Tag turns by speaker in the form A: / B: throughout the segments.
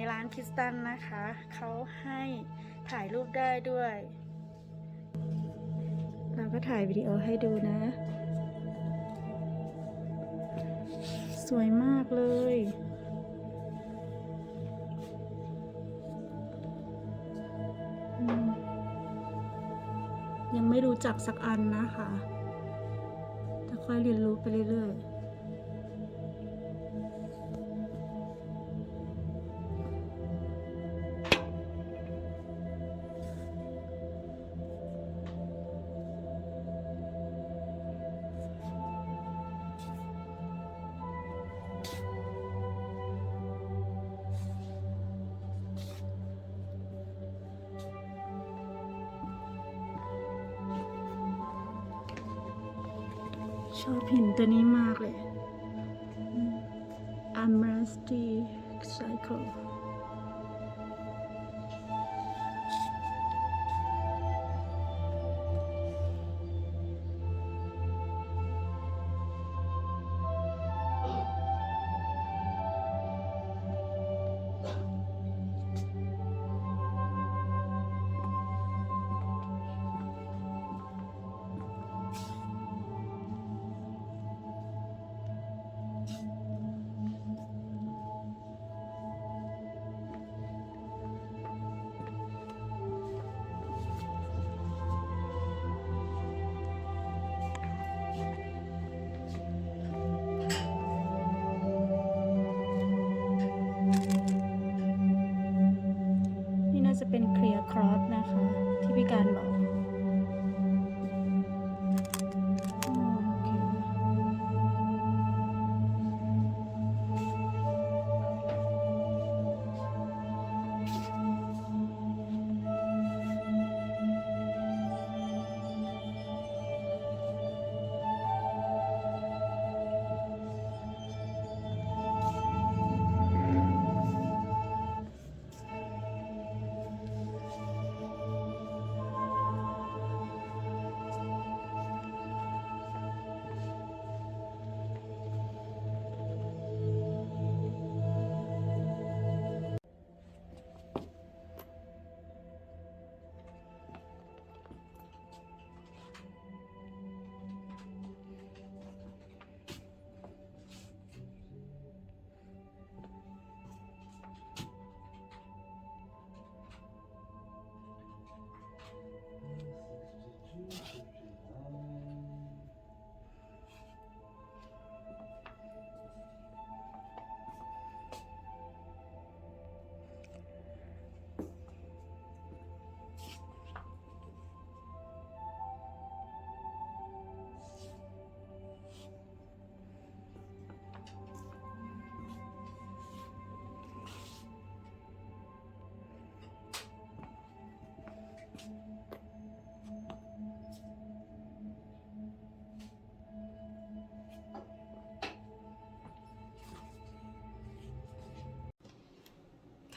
A: ในร้านคิสตันนะคะ เขาให้ถ่ายรูปได้ด้วย เราก็ถ่ายวิดีโอให้ดูนะ สวยมากเลยยังไม่รู้จักสักอันนะคะแต่ค่อยเรียนรู้ไปเรื่อยๆ ชอบหินตัวนี้มากเลย a m r a s t y Cycle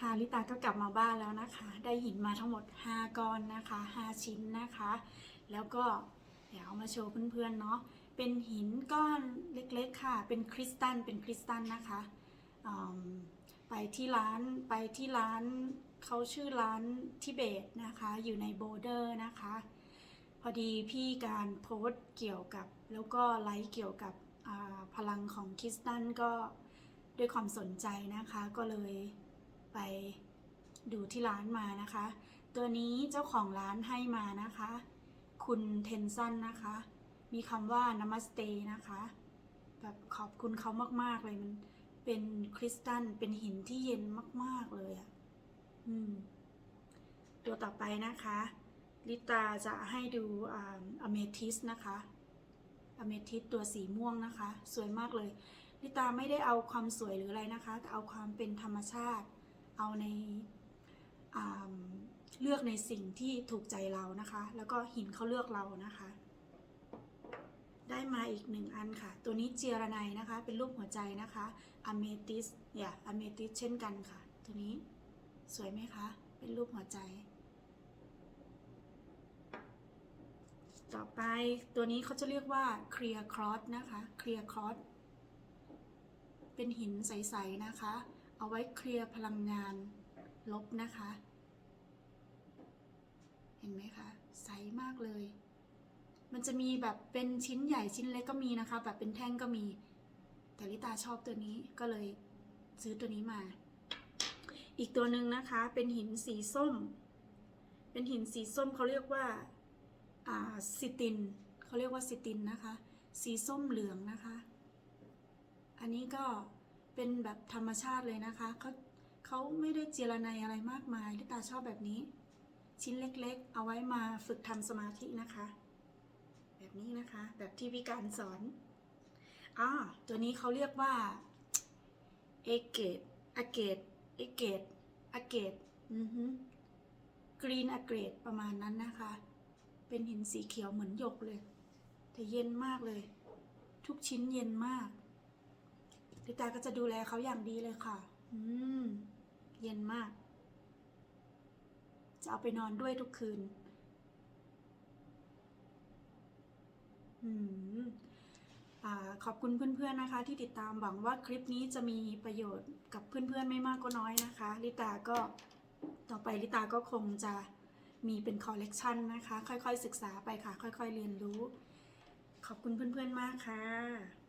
A: ค่ะลิตาก็กลับมาบ้านแล้วนะคะ ได้หินมาทั้งหมด 5 ก้อนนะคะ 5 ชิ้นนะคะ แล้วก็เดี๋ยวเอามาโชว์เพื่อนๆเนาะเป็นหินก้อนเล็กๆค่ะ เป็นคริสตัลเป็นคริสตัลนะคะไปที่ร้านไปที่ร้านเขาชื่อร้านทิเบตนะคะ อยู่ในโบเดอร์นะคะ พอดีพี่การโพสต์เกี่ยวกับ แล้วก็ไลฟ์เกี่ยวกับพลังของคริสตัลก็ด้วยความสนใจนะคะก็เลย ไปดูที่ร้านมานะคะ ตัวนี้เจ้าของร้านให้มานะคะ คุณเทนซันนะคะ มีคำว่านามัสเตนะคะ แบบขอบคุณเขามาก ๆ เลยมันเป็นคริสตัลเป็นหินที่เย็นมาก ๆ เลยอะ่ะอืมตัวต่อไปนะคะ ลิตาจะให้ดูอเมทิสนะคะอเมทิสตัวสีม่วงนะคะ สวยมากเลย ลิตาไม่ได้เอาความสวยหรืออะไรนะคะแต่เอาความเป็นธรรมชาติ เอาในเลือกในสิ่งที่ถูกใจเรานะคะ แล้วก็หินเขาเลือกเรานะคะ ได้มาอีกหนึ่งอันค่ะ ตัวนี้เจียระไนนะคะ เป็นรูปหัวใจนะคะอเมติสอย่าอเมติสเช่นกันค่ะ ตัวนี้สวยไหมคะ เป็นรูปหัวใจ ต่อไปตัวนี้เขาจะเรียกว่า clear cross นะคะ clear cross เป็นหินใส ๆ นะคะ เอาไว้เคลียร์พลังงานลบนะคะ เห็นไหมคะใสมากเลย มันจะมีแบบเป็นชิ้นใหญ่ชิ้นเล็กก็มีนะคะ แบบเป็นแท่งก็มี แต่ลิตาชอบตัวนี้ก็เลยซื้อตัวนี้มา อีกตัวหนึ่งนะคะเป็นหินสีส้ม เป็นหินสีส้มเขาเรียกว่าอ่าซิตินเขาเรียกว่าซิตินนะคะ สีส้มเหลืองนะคะ อันนี้ก็ เป็นแบบธรรมชาติเลยนะคะเขาเขาไม่ได้เจรนายอะไรมากมายลิตาชอบแบบนี้ ชิ้นเล็กๆ เอาไว้มาฝึกทำสมาธินะคะ แบบนี้นะคะ แบบที่พี่การสอนอ่าตัวนี้เขาเรียกว่าเอเกตอเกตเอเกตอเกตอือฮึกรีนอเกรดประมาณนั้นนะคะ เป็นหินสีเขียวเหมือนหยกเลย แต่เย็นมากเลย ทุกชิ้นเย็นมาก ลิตาก็จะดูแลเขาอย่างดีเลยค่ะ อืม เย็นมาก จะเอาไปนอนด้วยทุกคืน อืมอาขอบคุณเพื่อนๆนะคะ ที่ติดตามหวังว่าคลิปนี้จะมีประโยชน์กับเพื่อนๆไม่มากก็น้อยนะคะ ลิตาก็ต่อไปลิตาก็คงจะมีเป็นคอลเลกชันนะคะ ค่อยๆศึกษาไปค่ะ ค่อยๆเรียนรู้ ขอบคุณเพื่อนๆมากค่ะ